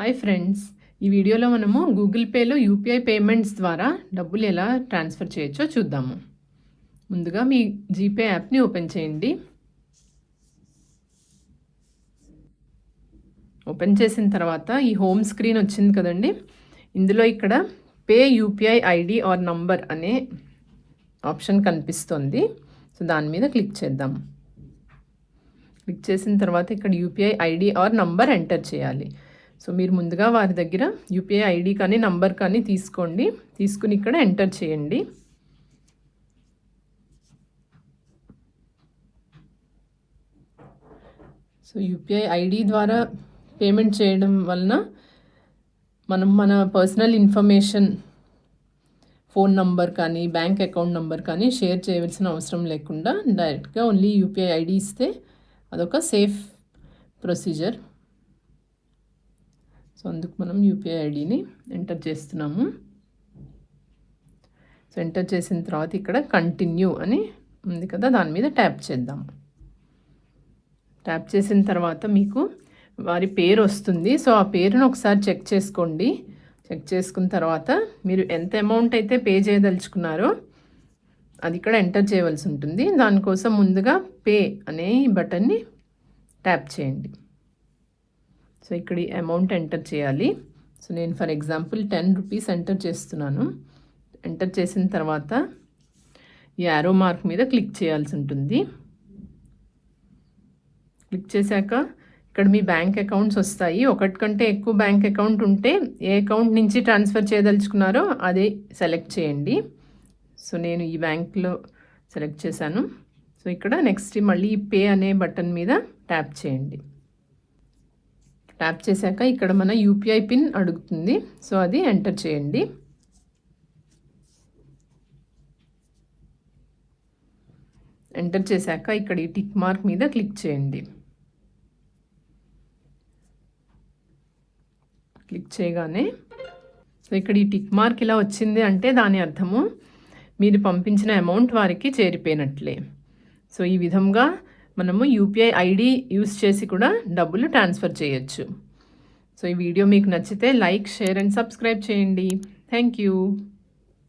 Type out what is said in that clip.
Hi friends. ఈ వీడియోలో మనము గూగుల్ పేలో యూపీఐ పేమెంట్స్ ద్వారా డబ్బులు ఎలా ట్రాన్స్ఫర్ చేయొచ్చో చూద్దాము. ముందుగా మీ జీపే యాప్ని ఓపెన్ చేయండి. ఓపెన్ చేసిన తర్వాత ఈ హోమ్ స్క్రీన్ వచ్చింది కదండి. ఇందులో ఇక్కడ pay UPI ID or number అనే ఆప్షన్ కనిపిస్తుంది. సో దాని మీద క్లిక్ చేద్దాం. క్లిక్ చేసిన తర్వాత ఇక్కడ UPI ID or number enter చేయాలి. సో మీరు ముందుగా వారి దగ్గర యూపీఐ ఐడి కానీ నంబర్ కానీ తీసుకోండి. తీసుకుని ఇక్కడ ఎంటర్ చేయండి. సో యూపీఐ ఐడి ద్వారా పేమెంట్ చేయడం వలన మనం మన పర్సనల్ ఇన్ఫర్మేషన్ ఫోన్ నంబర్ కానీ బ్యాంక్ అకౌంట్ నంబర్ కానీ షేర్ చేయవలసిన అవసరం లేకుండా డైరెక్ట్గా ఓన్లీ యూపీఐ ఐడి ఇస్తే అదొక సేఫ్ ప్రొసీజర్. సో అందుకు మనం యూపీఐ ఐడిని ఎంటర్ చేస్తున్నాము. సో ఎంటర్ చేసిన తర్వాత ఇక్కడ కంటిన్యూ అని ఉంది కదా దాని మీద ట్యాప్ చేద్దాము. ట్యాప్ చేసిన తర్వాత మీకు వారి పేరు వస్తుంది. సో ఆ పేరును ఒకసారి చెక్ చేసుకోండి. చెక్ చేసుకున్న తర్వాత మీరు ఎంత అమౌంట్ అయితే పే చేయదలుచుకున్నారో అది ఇక్కడ ఎంటర్ చేయవలసి ఉంటుంది. దానికోసం ముందుగా పే అనే బటన్ని ట్యాప్ చేయండి. సో ఇక్కడ ఈ అమౌంట్ ఎంటర్ చేయాలి. సో నేను for example ten rupees enter చేస్తున్నాను. ఎంటర్ చేసిన తర్వాత ఈ యారో మార్క్ మీద క్లిక్ చేయాల్సి ఉంటుంది. క్లిక్ చేశాక ఇక్కడ మీ బ్యాంక్ అకౌంట్స్ వస్తాయి. ఒకటి కంటే ఎక్కువ బ్యాంక్ అకౌంట్ ఉంటే ఏ అకౌంట్ నుంచి ట్రాన్స్ఫర్ చేయదలుచుకున్నారో అదే సెలెక్ట్ చేయండి. సో నేను ఈ బ్యాంక్లో సెలెక్ట్ చేశాను. సో ఇక్కడ నెక్స్ట్ మళ్ళీ పే అనే బటన్ మీద ట్యాప్ చేయండి. ట్యాప్ చేశాక ఇక్కడ మన యూపీఐ పిన్ అడుగుతుంది. సో అది ఎంటర్ చేయండి. ఎంటర్ చేశాక ఇక్కడ ఈ టిక్ మార్క్ మీద క్లిక్ చేయండి. క్లిక్ చేయగానే సో ఇక్కడ ఈ టిక్ మార్క్ ఇలా వచ్చింది అంటే దాని అర్థము మీరు పంపించిన అమౌంట్ వారికి చేరిపోయినట్లే. సో ఈ విధంగా మనము యూపీఐ ఐడి యూస్ చేసి కూడా డబ్బులు ట్రాన్స్ఫర్ చేయొచ్చు. సో ఈ వీడియో మీకు నచ్చితే లైక్ షేర్ అండ్ సబ్స్క్రైబ్ చేయండి. Thank you